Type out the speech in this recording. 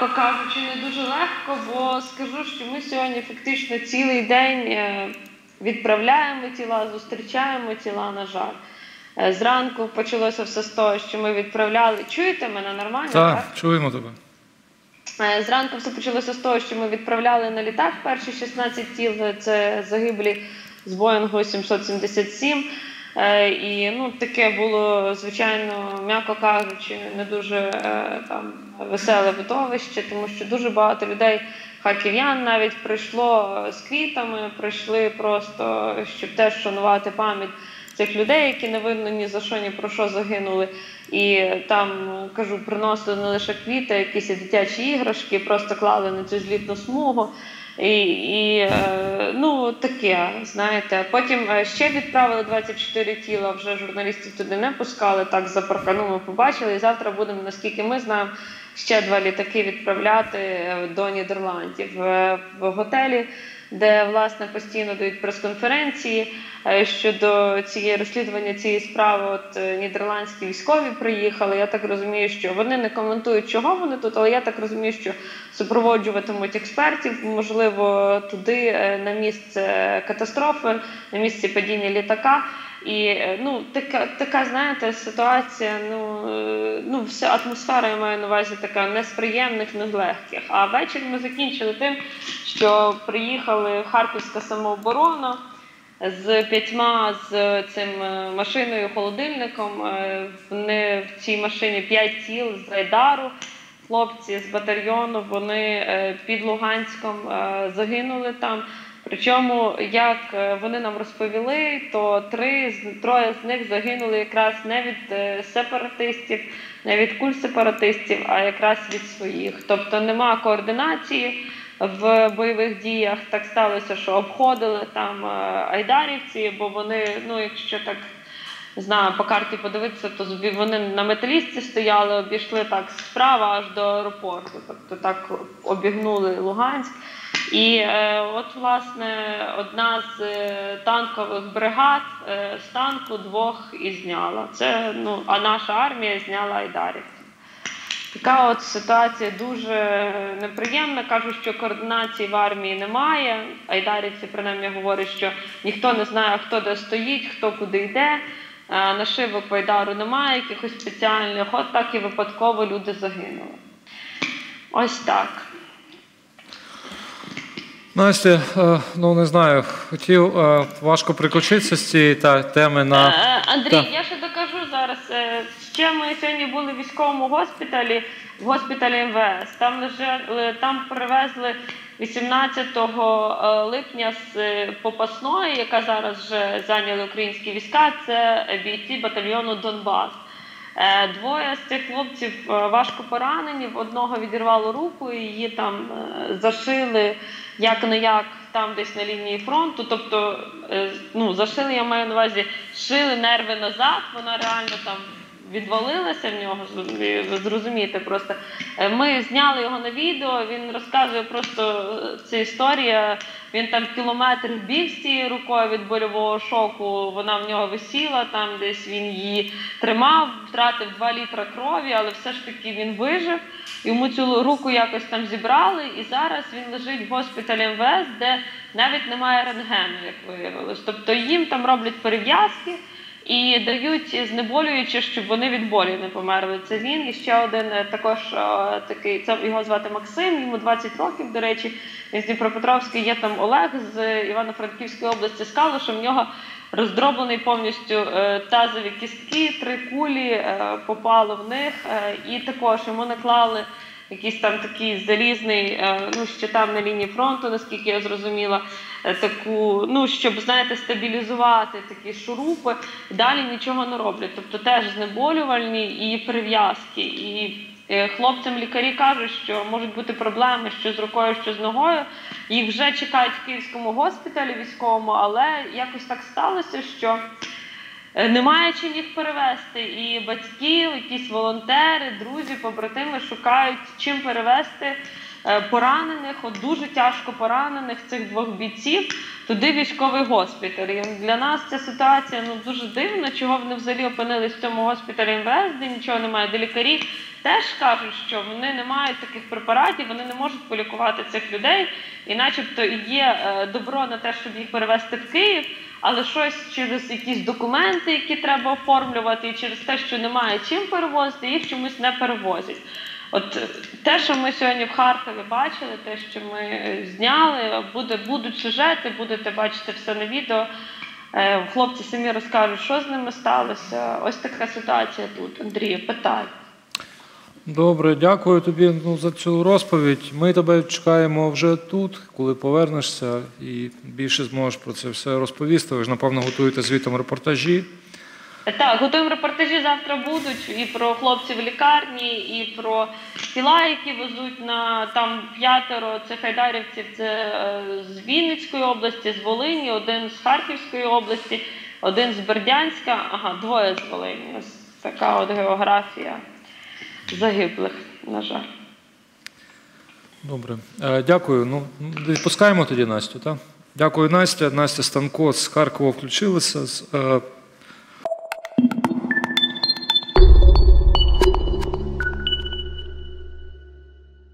м'яко кажучи, не дуже легко, бо скажу, що ми сьогодні фактично цілий день е, відправляємо тіла, зустрічаємо тіла, на жаль. Е, зранку почалося все з того, що ми відправляли. Чуєте мене нормально? Так, так? чуємо тебе. Е, Зранку все почалося з того, що ми відправляли на літак перші 16 тіл. Це загиблі з Боїнгу 777. Е, І ну, таке було, звичайно, м'яко кажучи, не дуже е, там веселе видовище, тому що дуже багато людей, харків'ян навіть прийшло з квітами, прийшли просто, щоб теж шанувати пам'ять цих людей, які не видно ні за що, ні про що загинули. І там кажу, приносили не лише квіти, якісь дитячі іграшки, просто клали на цю злітну смугу. І, і е, ну таке, знаєте. Потім е, ще відправили 24 тіла. Вже журналістів туди не пускали. Так за паркану ми побачили. І завтра будемо, наскільки ми знаємо, ще два літаки відправляти е, до Нідерландів в готелі, де власне постійно дають прес-конференції е, щодо цієї розслідування цієї справи. От е, нідерландські військові приїхали. Я так розумію, що вони не коментують, чого вони тут, але я так розумію, що супроводжуватимуть експертів, можливо, туди е, на місце катастрофи, на місце падіння літака. І ну, така, така, знаєте, ситуація, ну, ну, вся атмосфера, я маю на увазі, така не з не легких. А ввечері ми закінчили тим, що приїхали Харківська самооборона з п'ятьма з цим е, машиною холодильником. Е, Вони в цій машині п'ять тіл з Айдару. Хлопці з батальйону вони е, під Луганськом загинули там. Причому, як вони нам розповіли, то три троє з них загинули якраз не від сепаратистів, не від куль сепаратистів, а якраз від своїх. Тобто нема координації в бойових діях. Так сталося, що обходили там е, айдарівці, бо вони, ну якщо так не знаю, по карті подивитися, то вони на металісті стояли, обійшли так справа аж до аеропорту. Тобто так обігнули Луганськ. І е, от, власне, одна з е, танкових бригад е, з танку двох і зняла. Це, ну, а наша армія зняла айдарівців. Така от ситуація дуже неприємна. Кажуть, що координації в армії немає. Айдарівці принаймні говорять, що ніхто не знає, хто де стоїть, хто куди йде. Е, Нашивок по Айдару немає, якихось спеціальних. От так і випадково люди загинули. Ось так. Настя, е, ну не знаю, хотів е, важко прикочитися з цієї та, теми на. Андрій, Так. я ще докажу зараз. Е, Ще ми сьогодні були в військовому госпіталі, в госпіталі МВС. Там лежали, там привезли 18 е, липня з е, Попасної, яка зараз вже зайняли українські війська. Це бійці батальйону Донбас. Е, Двоє з цих хлопців е, важко поранені. В одного відірвало руку, її там е, зашили як не як там десь на лінії фронту. Тобто, е, ну зашили, я маю на увазі, шили нерви назад. Вона реально там відвалилася в нього. Зрозумієте, просто Е, ми зняли його на відео. Він розказує просто е, ця історія. Він там кілометр біг з цією рукою від больового шоку. Вона в нього висіла, там десь він її тримав, втратив 2 літра крові, але все ж таки він вижив. Йому цю руку якось там зібрали, і зараз він лежить в госпіталі МВС, де навіть немає рентгену, як виявилось. Тобто їм там роблять перев'язки. І дають знеболюючи, щоб вони від болі не померли. Це він і ще один е, також е, такий. Це його звати Максим. Йому 20 років. До речі, з Дніпропетровська. Є там Олег з Івано-Франківської області. Сказали, що в нього роздроблений повністю е, тазові кістки, три кулі попало в них, і також йому наклали. Якийсь там такий залізний, е, ну ще там на лінії фронту, наскільки я зрозуміла, е, таку, ну щоб знаєте, стабілізувати такі шурупи, і далі нічого не роблять. Тобто теж знеболювальні і прив'язки. І е, хлопцям лікарі кажуть, що можуть бути проблеми що з рукою, що з ногою. Їх вже чекають в київському госпіталі військовому, але якось так сталося, що. Е, Немає чим їх перевести, і батьки, якісь волонтери, друзі, побратими шукають чим перевести е, поранених, от дуже тяжко поранених цих двох бійців, туди військовий госпіталь. І для нас ця ситуація ну дуже дивна, чого вони взагалі опинились в цьому госпіталі МВС, де нічого немає, де лікарі теж кажуть, що вони не мають таких препаратів, вони не можуть полікувати цих людей, і начебто є е, добро на те, щоб їх перевезти в Київ, але щось через якісь документи, які треба оформлювати, і через те, що немає чим перевозити, їх чомусь не перевозять. От е, те, що ми сьогодні в Харкові бачили, те, що ми е, зняли, буде, будуть сюжети, будете бачити все на відео. Е, Хлопці самі розкажуть, що з ними сталося. Ось така ситуація тут. Андрію, питай. Добре, дякую тобі ну, за цю розповідь. Ми тебе чекаємо вже тут, коли повернешся, і більше зможеш про це все розповісти. Ви ж, напевно, готуєте звітом репортажі. Так, готуємо репортажі завтра будуть і про хлопців в лікарні, і про тіла, які везуть на там п'ятеро цих хайдарівців. Це е, з Вінницької області, з Волині, один з Харківської області, один з Бердянська. Ага, двоє з Волині. Ось така от географія загиблих, на жаль. Добре, Е, дякую. Ну, відпускаємо тоді Настю, так? Дякую, Настя. Настя Станко з Харкова включилася. Е,